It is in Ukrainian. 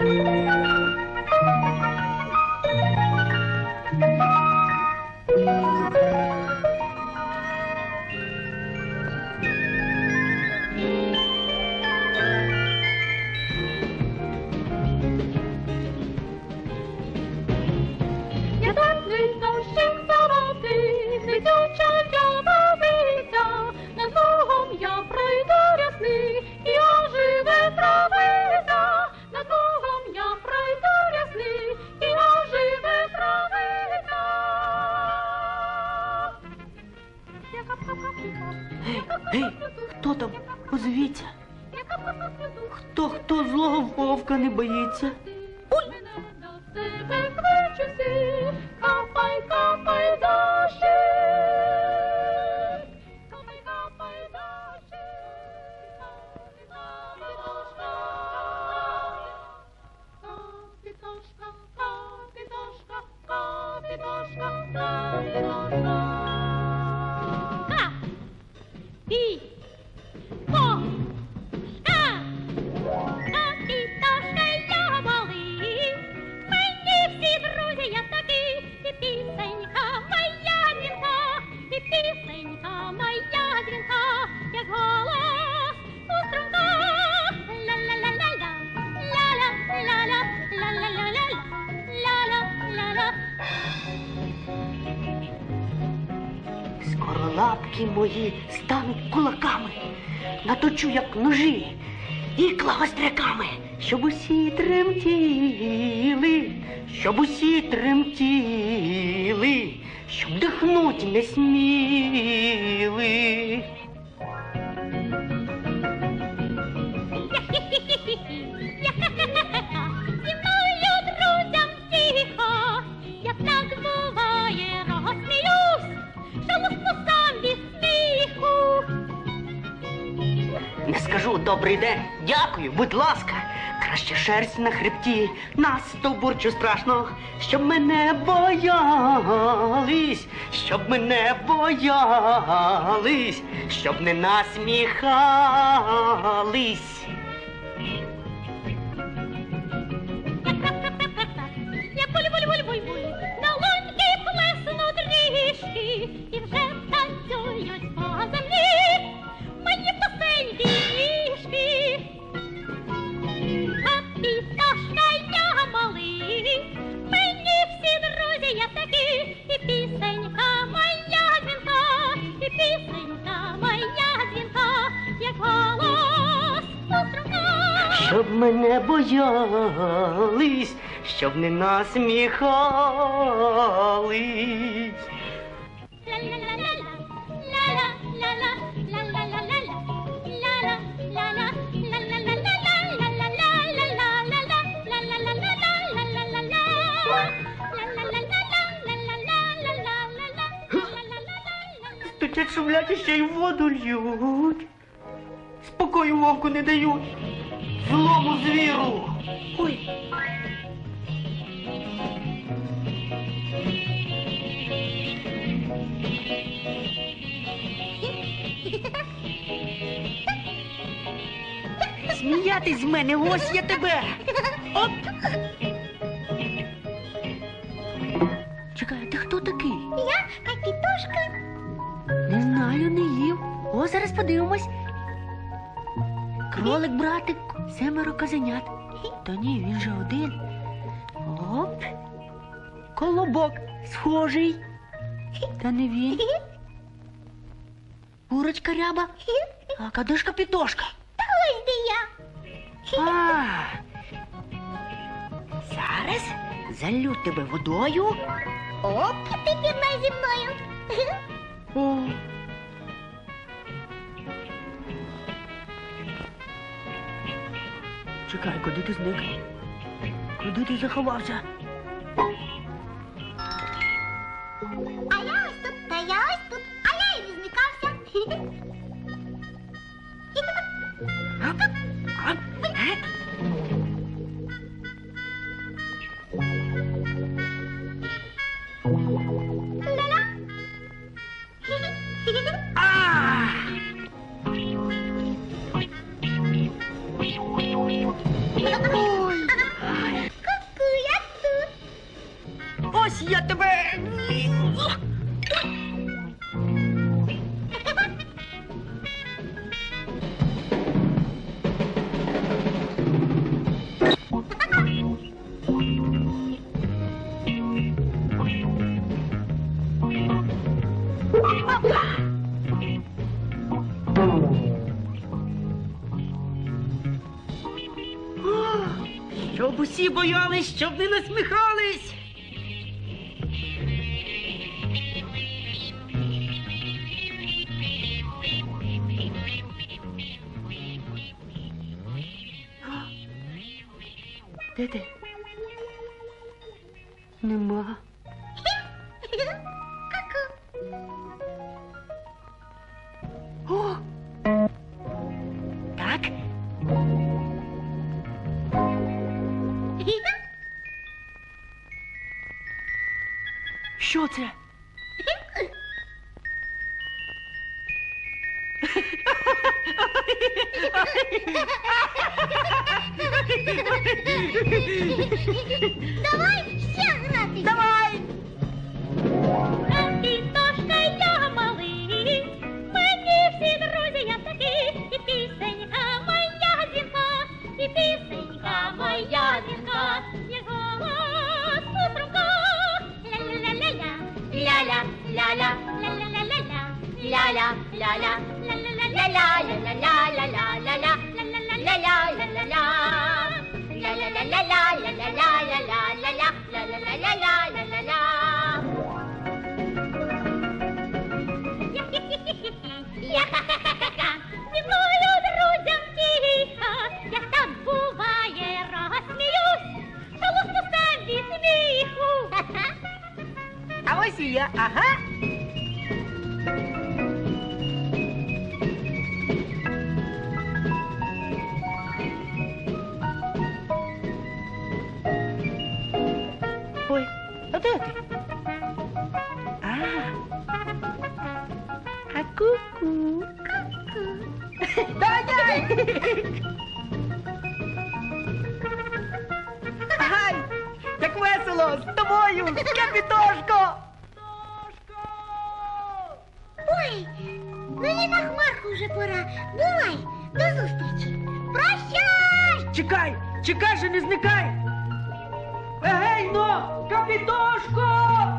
Я Озвіться. Хто хто злого вовка не боїться? Ой! Лапки мої стануть кулаками, наточу, як ножі, ікла гостряками, щоб усі тремтіли, щоб усі тремтіли, щоб дихнуть не сміли. добрий день, дякую, будь ласка. Краще шерсть на хребті, нас стовбурчу страшно, щоб мене боялись, щоб мене боялись, щоб не насміхались. Мене боялись, щоб не насміхались. Стучать шумлять ще й воду льють. Спокою вовку не дають. Злому звіру. Ой. Сміятись з мене, ось я тебе. Оп. Чекай, а ти хто такий? Я капітошка. Не знаю, не їв. О, зараз подивимось. Кролик, братик, семеро козенят. Та ні, він же один. Оп. Колобок схожий. Та не він. Курочка ряба. А кадишка пітошка. Та ось де я. А. Зараз залю тебе водою. Оп, ти пірнай зі мною. О. Чекай, куди ти зник? Куди ти заховався? А я ось тут, та я ось тут, а я і не зникався. Ап, ап, еп. Ось я тебе. Щоб усі боялись, щоб не насміхались. Де ти? Нема. О! Так. 桌子人 ось і я, ага. Дай-дай! Ай, як весело з тобою, капітошко! Ой, мені на хмарку вже пора. Бувай, до зустрічі. Прощай! Чекай, чекай же, не зникай! Егей, но, капітошко!